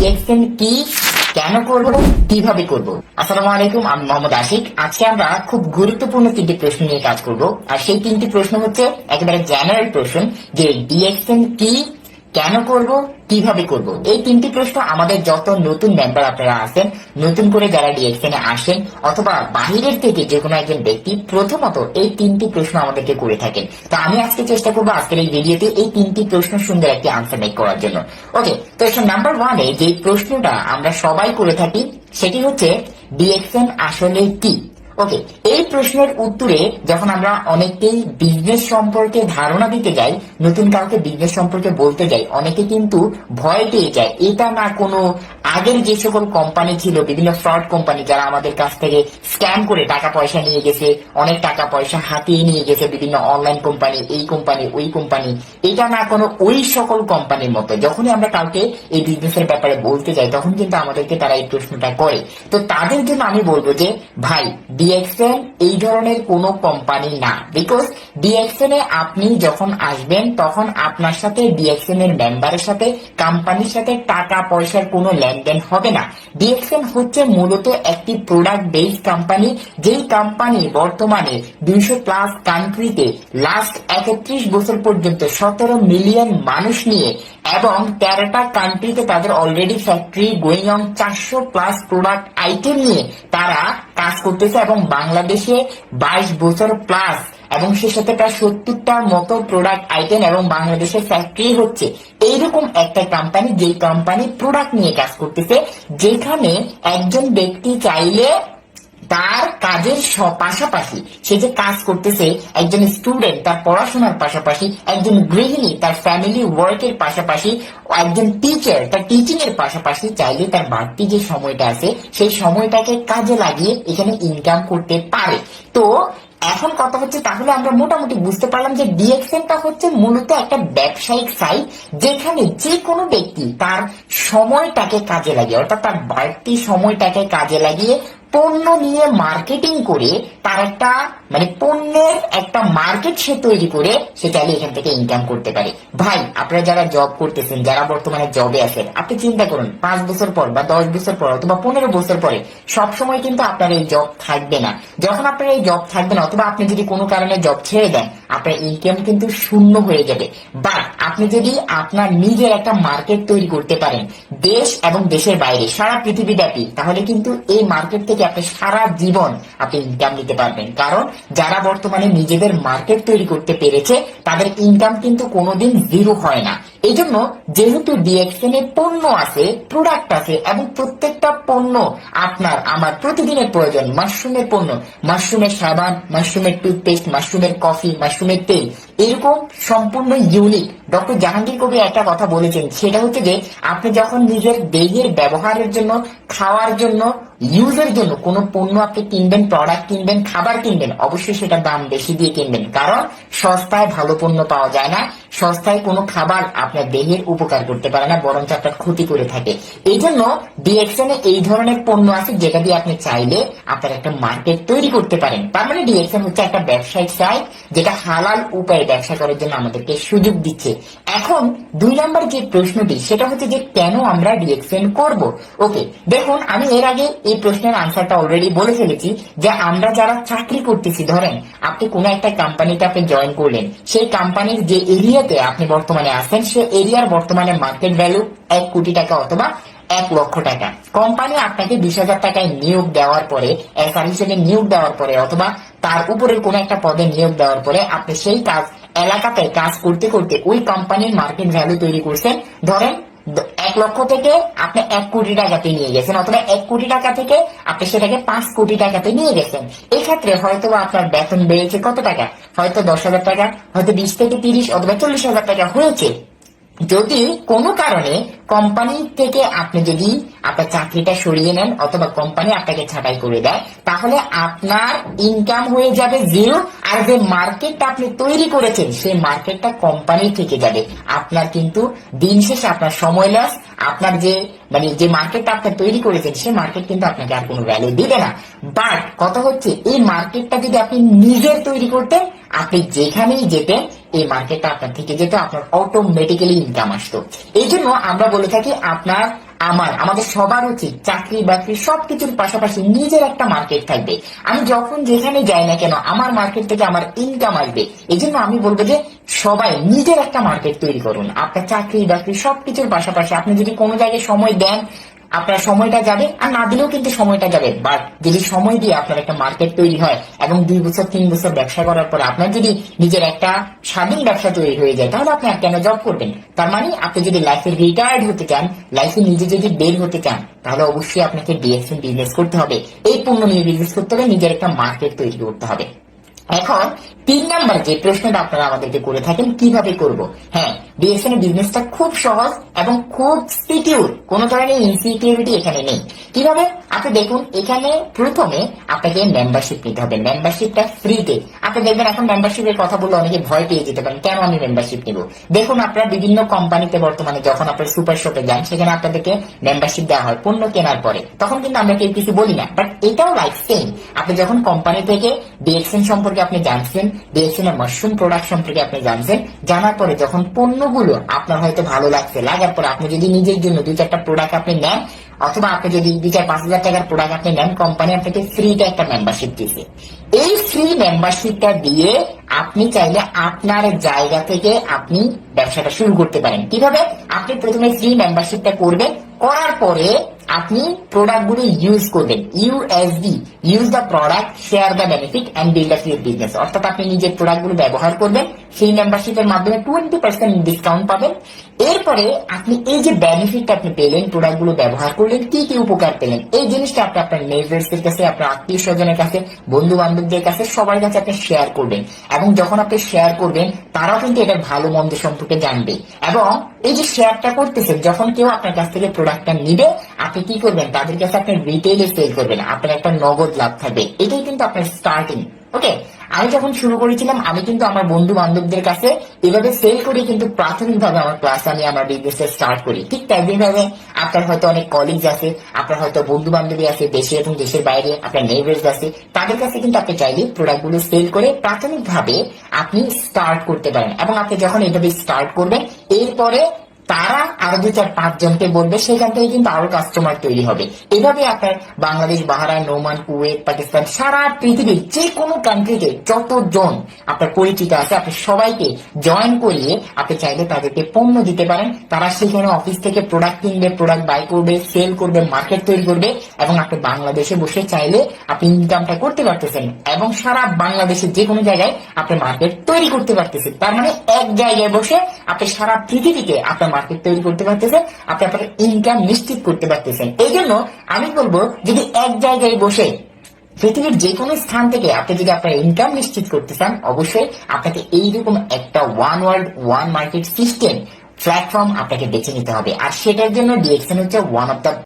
DXN কি? কেন করব? কীভাবে করব? আসসালামু আলাইকুম, আমি মোহাম্মদ আশিক। আজকে আমরা খুব গুরুত্বপূর্ণ তিনটি প্রশ্ন নিয়ে কাজ করব। আর সেই তিনটি প্রশ্ন হচ্ছে, একেবারে জেনারেল প্রশ্ন যে ডিএক্সএন কি কেন করব? কীভাবে করব? এই তিনটি প্রশ্ন আমাদের যত নতুন মেম্বার আপনারা আছেন, নতুন করে যারা ডিএক্সএন এ আসেন, অথবা বাহিরের থেকে যে কোনো একজন ব্যক্তি, প্রথমত এই তিনটি প্রশ্ন আমাদেরকে করে থাকেন। তো আমি আজকে চেষ্টা করব আজকের এই ভিডিওতে এই তিনটি প্রশ্ন সুন্দর একটি আনসার মেক করার জন্য। ওকে তো এসব নাম্বার ওয়ানে যে প্রশ্নটা আমরা সবাই করে থাকি, সেটি হচ্ছে ডিএক্সএন আসলে কি? ওকে এই প্রশ্নের উত্তরে যখন আমরা অনেকেই বিজনেস সম্পর্কে ধারণা দিতে যাই, নতুন কাউকে বিজনেস সম্পর্কে বলতে যাই, অনেকে কিন্তু ভয় পেয়ে যায়। এটা না কোনো আগের যে সকল কোম্পানি ছিল, বিভিন্ন ফ্রড কোম্পানি যারা আমাদের কাছ থেকে স্ক্যাম করে টাকা পয়সা নিয়ে গেছে, অনেক টাকা পয়সা হাতিয়ে নিয়ে গেছে বিভিন্ন অনলাইন কোম্পানি এই কোম্পানি ওই কোম্পানি এটা না কোনো ওই সকল কোম্পানির মতো। যখনই আমরা কাউকে এই বিজনেসের ব্যাপারে বলতে যাই, তখন কিন্তু আমাদেরকে তারা এই প্রশ্নটা করে। তো তাদের জন্য আমি বলব যে, ভাই ডিএক্সএন এই ধরনের কোনো কোম্পানি না। বিকজ ডিএক্সএন এ আপনি যখন আসবেন, তখন আপনার সাথে ডিএক্সএন এর মেম্বারের সাথে কোম্পানির সাথে টাকা পয়সার কোনো লেনদেন হবে না। ডিএক্সএন হচ্ছে মূলত একটি প্রোডাক্ট বেস কোম্পানি যেই কোম্পানি বর্তমানে দুইশো প্লাস কান্ট্রিতে লাস্ট একত্রিশ বছর পর্যন্ত সতেরো মিলিয়ন মানুষ নিয়ে এবং তেরোটা কান্ট্রিতে তাদের অলরেডি ফ্যাক্টরি গোয়িং অন চারশো প্লাস প্রোডাক্ট আইটেম নিয়ে তারা কাজ করতেছে এবং বাংলাদেশে বাইশ বছর প্লাস এবং সে সাথে প্রায় সত্তরটার মতো প্রোডাক্ট আইটেম এবং বাংলাদেশের ফ্যাক্টরি হচ্ছে। এইরকম একটা কোম্পানি যেই কোম্পানি প্রোডাক্ট নিয়ে কাজ করতেছে, যেখানে একজন ব্যক্তি চাইলে তার কাজের পাশাপাশি সে যে কাজ করতেছে, একজন স্টুডেন্ট তার পড়াশোনার পাশাপাশি, একজন গৃহিণী তার ফ্যামিলি ওয়ার্কের পাশাপাশি, একজন টিচার তার টিচিং এর পাশাপাশি চাইলে তার বাড়তি যে সময়টা আছে, সেই সময়টাকে কাজে লাগিয়ে এখানে ইনকাম করতে পারে। তো এখন কথা হচ্ছে তাহলে আমরা মোটামুটি বুঝতে পারলাম যে ডিএক্সএনটা হচ্ছে মূলত একটা ব্যবসায়িক সাইট যেখানে যে কোনো ব্যক্তি তার সময়টাকে কাজে লাগিয়ে, অর্থাৎ তার বাড়তি সময়টাকে কাজে লাগিয়ে পণ্য নিয়ে মার্কেটিং করে তার একটা মানে পণ্যের একটা মার্কেট সে তৈরি করে সে চাইলে এখান থেকে ইনকাম করতে পারে। ভাই, আপনারা যারা জব করতেছেন, যারা বর্তমানে জবে আছেন, আপনি চিন্তা করুন, পাঁচ বছর পর বা দশ বছর পর অথবা পনেরো বছর পরে সব সময় কিন্তু আপনার এই জব থাকবে না। যখন আপনার এই জব থাকবে না, অথবা আপনি যদি কোনো কারণে জব ছেড়ে দেন আপনার ইনকাম কিন্তু শূন্য হয়ে যাবে। বা আপনি যদি আপনার নিজের একটা মার্কেট তৈরি করতে পারেন, দেশ এবং দেশের বাইরে, সারা পৃথিবী ব্যাপী তাহলে কিন্তু এই মার্কেট থেকে আপনি সারা জীবন আপনি ইনকাম নিতে পারবেন। কারণ যারা বর্তমানে নিজেদের মার্কেট তৈরি করতে পেরেছে, তাদের ইনকাম কিন্তু কোনোদিন জিরো হয় না। এই জন্য যেহেতু ডিএক্সএন এ পণ্য আছে প্রোডাক্ট আছে, এবং প্রত্যেকটা পণ্য আপনার, আমার প্রতিদিনের প্রয়োজন মাশরুমের পণ্য মাশরুমের সাবান মাশরুমের টুথপেস্ট মাশরুমের কফি মাশরুমের তেল এরকম সম্পূর্ণ ইউনিক ডক্টর জাহাঙ্গীর কবি একটা কথা বলেছেন, সেটা হচ্ছে যে, আপনি যখন নিজের দেহের ব্যবহারের জন্য, খাওয়ার জন্য ইউজের জন্য কোনো পণ্য আপনি কিনবেন প্রোডাক্ট কিনবেন, খাবার কিনবেন, অবশ্যই সেটা দাম বেশি দিয়ে কিনবেন। কারণ সস্তায় ভালো পণ্য পাওয়া যায় না। সস্তায় কোনো খাবার আপনার দেহের উপকার করতে পারে না, বরঞ্চ আপনার ক্ষতি করে থাকে। এই জন্য ডিএক্সএন এই ধরনের পণ্য আছে, যেটা দিয়ে আপনি চাইলে আপনার একটা মার্কেট তৈরি করতে পারেন। তার মানে ডিএক্সএন হচ্ছে একটা ব্যবসায়িক সাইট যেটা হালাল উপায়ে ব্যবসা করার জন্য আমাদেরকে সুযোগ দিচ্ছে। এখন দুই নম্বর যে প্রশ্নটি, সেটা হচ্ছে যে কেন আমরা ডিএক্সএন করব? ওকে দেখুন, আমি এর আগে এই প্রশ্নের আনসারটা অলরেডি বলে ফেলেছি যে আমরা যারা চাকরি করতেছি, ধরেন আপনি কোনো একটা কোম্পানিতে আপনি জয়েন করলেন, সেই কোম্পানির যে এরিয়াতে আপনি বর্তমানে আছেন, সে এরিয়ার বর্তমানে মার্কেট ভ্যালু এক কোটি টাকা অথবা এক লক্ষ টাকা। কোম্পানি আপনাকে বিশ হাজার টাকায় নিয়োগ দেওয়ার পরে এসআর হিসেবে নিয়োগ দেওয়ার পরে, অথবা তার উপরের কোন একটা পদে নিয়োগ দেওয়ার পরে, আপনি সেই কাজ এলাকাতে কাজ করতে করতে ওই কোম্পানির মার্কেট ভ্যালু তৈরি করছেন। ধরেন, এক লক্ষ থেকে আপনি এক কোটি টাকাতে নিয়ে গেছেন, অথবা এক কোটি টাকা থেকে আপনি সেটাকে পাঁচ কোটি টাকাতে নিয়ে গেছেন। এক্ষেত্রে হয়তো আপনার বেতন বেড়েছে কত টাকা? হয়তো দশ হাজার টাকা, হয়তো বিশ থেকে তিরিশ, অথবা চল্লিশ হাজার টাকা হয়েছে। যদি কোনো কারণে কোম্পানি থেকে আপনি যদি আপনার চাকরিটা সরিয়ে নেন অথবা কোম্পানি আপনাকে ছাঁটাই করে দেয়, তাহলে আপনার ইনকাম হয়ে যাবে জিরো আর যে মার্কেটটা আপনি তৈরি করেছেন, সেই মার্কেটটা কোম্পানি থেকে যাবে। আপনার কিন্তু দিন শেষে আপনার সময় লস আপনার যে মানে যে মার্কেটটা আপনি তৈরি করেছেন, সেই মার্কেট কিন্তু আপনাকে আর কোনো ভ্যালু দিবে না। বাট কথা হচ্ছে, এই মার্কেটটা যদি আপনি নিজের তৈরি করতেন, আপনি যেখানেই যেতেন এই মার্কেটটা আপনার থেকে যেত, আপনার অটোমেটিক্যালি ইনকাম আসতো। এই জন্য আমরা বলে থাকি আপনার, আমার, আমাদের সবার উচিত চাকরি, বাকরি সবকিছুর পাশাপাশি নিজের একটা মার্কেট থাকবে। আমি যখন যেখানে যাই না কেন, আমার মার্কেট থেকে আমার ইনকাম আসবে। এই জন্য আমি বলব যে সবাই নিজের একটা মার্কেট তৈরি করুন। আপনার চাকরি, বাকরি সবকিছুর পাশাপাশি আপনি যদি কোনো জায়গায় সময় দেন আপনার সময়টা যাবে, আর না দিলেও কিন্তু সময়টা যাবে। বাট যদি সময় দিয়ে আপনার একটা মার্কেট তৈরি হয়, এবং দুই বছর, তিন বছর ব্যবসা করার পরে আপনার যদি নিজের একটা স্বাধীন ব্যবসা তৈরি হয়ে যায়, তাহলে আপনি কেন জব করবেন? তার মানে আপনি যদি লাইফে রিটায়ার্ড হতে চান লাইফে নিজে যদি বের হতে চান, তাহলে অবশ্যই আপনাকে ডিএসএন বিজনেস করতে হবে। এই পণ্য নিয়ে বিজনেস করতে হবে নিজের একটা মার্কেট তৈরি করতে হবে। এখন তিন নাম্বার যে প্রশ্নটা আপনারা আমাদেরকে করে থাকেন, কীভাবে করব? হ্যাঁ বিএসএন বিজনেসটা খুব সহজ এবং খুব সিকিউর কোনো ধরনের ইনসিকিউরিটি এখানে নেই। কীভাবে? আপনি দেখুন, এখানে প্রথমে আপনাকে মেম্বারশিপ নিতে হবে। মেম্বারশিপটা ফ্রিতে আপনি দেখবেন এখন মেম্বারশিপের কথা বললে অনেকে ভয় পেয়ে যেতে পারেন, কেন আমি মেম্বারশিপ নিব? দেখুন, আপনারা বিভিন্ন কোম্পানিতে বর্তমানে যখন আপনার সুপার শপে যান, সেখানে আপনাদেরকে মেম্বারশিপ দেওয়া হয় পণ্য কেনার পরে। তখন কিন্তু আমরা কেউ কিছু বলি না বাট এটাও লাইক সেম আপনি যখন কোম্পানি থেকে ডিএক্সএন সম্পর্কে আপনি জানছেন ডিএক্সএন এর মাশরুম প্রোডাক্ট সম্পর্কে আপনি জানছেন, জানার পরে যখন পণ্যগুলো আপনার হয়তো ভালো লাগছে। লাগার পরে আপনি যদি নিজের জন্য দুই চারটা প্রোডাক্ট আপনি নেন, অথবা আপনি যদি দুই চার পাঁচ হাজার টাকার প্রোডাক্ট আপনি নেন কোম্পানি আপনাকে ফ্রিতে একটা মেম্বারশিপ দিচ্ছে এই ফ্রি মেম্বারশিপটা দিয়ে আপনি চাইলে আপনার জায়গা থেকে আপনি ব্যবসাটা শুরু করতে পারেন। কীভাবে? আপনি প্রথমে ফ্রি মেম্বারশিপটা করবেন, করার পরে আপনি প্রোডাক্টগুলো ইউজ করবেন USD use the product share the benefit and build up your business অর্থাৎ আপনি নিজের প্রোডাক্টগুলো ব্যবহার করবেন সেই মেম্বারশিপের মাধ্যমে টোয়েন্টি পার্সেন্ট ডিসকাউন্ট পাবেন। এরপরে আপনি এই যে বেনিফিটটা আপনি পেলেন প্রোডাক্টগুলো ব্যবহার করলেন, কি কি উপকার পেলেন, এই জিনিসটা আপনি আপনার নেইবার্স কাছে, আপনার আত্মীয় স্বজনের কাছে বন্ধু বান্ধবদের কাছে, সবার কাছে আপনি শেয়ার করবেন। এবং যখন আপনি শেয়ার করবেন, তারাও কিন্তু এটার ভালো মন্দ সম্পর্কে জানবে। এবং এই যে শেয়ারটা করতেছেন, যখন কেউ আপনার কাছ থেকে প্রোডাক্টটা নিবে, আপনি কি করবেন? তাদের কাছে আপনি রিটেইলে সেল করবেন। আপনার একটা নগদ লাভ থাকবে। এটাই কিন্তু আপনার স্টার্টিং ওকে আমি যখন শুরু করেছিলাম, আমি কিন্তু আমার বন্ধু বান্ধবদের কাছে এভাবে সেল করে কিন্তু প্রাথমিকভাবে আমার ক্লাস আমি আমার বিজনেসটা স্টার্ট করি। ঠিক তেমনিভাবে আপনার হয়তো অনেক কলিগস আছে, আপনার হয়তো বন্ধু বান্ধবী আছে দেশে এবং দেশের বাইরে, আপনার নেইবার্স আছে, তাদের কাছে কিন্তু আপনি চাইলে প্রোডাক্টগুলো সেল করে প্রাথমিকভাবে আপনি স্টার্ট করতে পারেন। এবং আপনি যখন এইভাবে স্টার্ট করবেন, এরপরে তারা আরও দু চার পাঁচ জনকে বলবে সেখান থেকে কিন্তু আরও কাস্টমার তৈরি হবে। এভাবে আপনার Bangladesh, Bahrain Oman Kuwait, Pakistan সারা পৃথিবীর যে কোনো কান্ট্রিতে যতজন আপনার পরিচিত আছে, আপনি সবাইকে জয়েন করিয়ে আপনি চাইলে তাদেরকে পণ্য দিতে পারেন। তারা সেখানে অফিস থেকে প্রোডাক্ট কিনবে প্রোডাক্ট বাই করবে সেল করবে মার্কেট তৈরি করবে এবং আপনি বাংলাদেশে বসে চাইলে আপনি ইনকামটা করতে পারতেছেন এবং সারা বাংলাদেশের যে কোনো জায়গায় আপনি মার্কেট তৈরি করতে পারতেছেন। তার মানে এক জায়গায় বসে আপনি সারা পৃথিবীতে আপনার মার্কেট তৈরি করতে পারতেছেন আপনি আপনার ইনকাম নিশ্চিত করতে পারতেছেন। এই জন্য আমি বলব, যদি এক জায়গায় বসে পৃথিবীর যে কোনো স্থান থেকে আপনি যদি আপনার ইনকাম নিশ্চিত করতে চান, অবশ্যই আপনাকে এইরকম একটা one world one market system platform আপনাকে বেছে নিতে হবে। আর সেটার জন্য ডিএক্সএন হচ্ছে ওয়ান অফ দ্য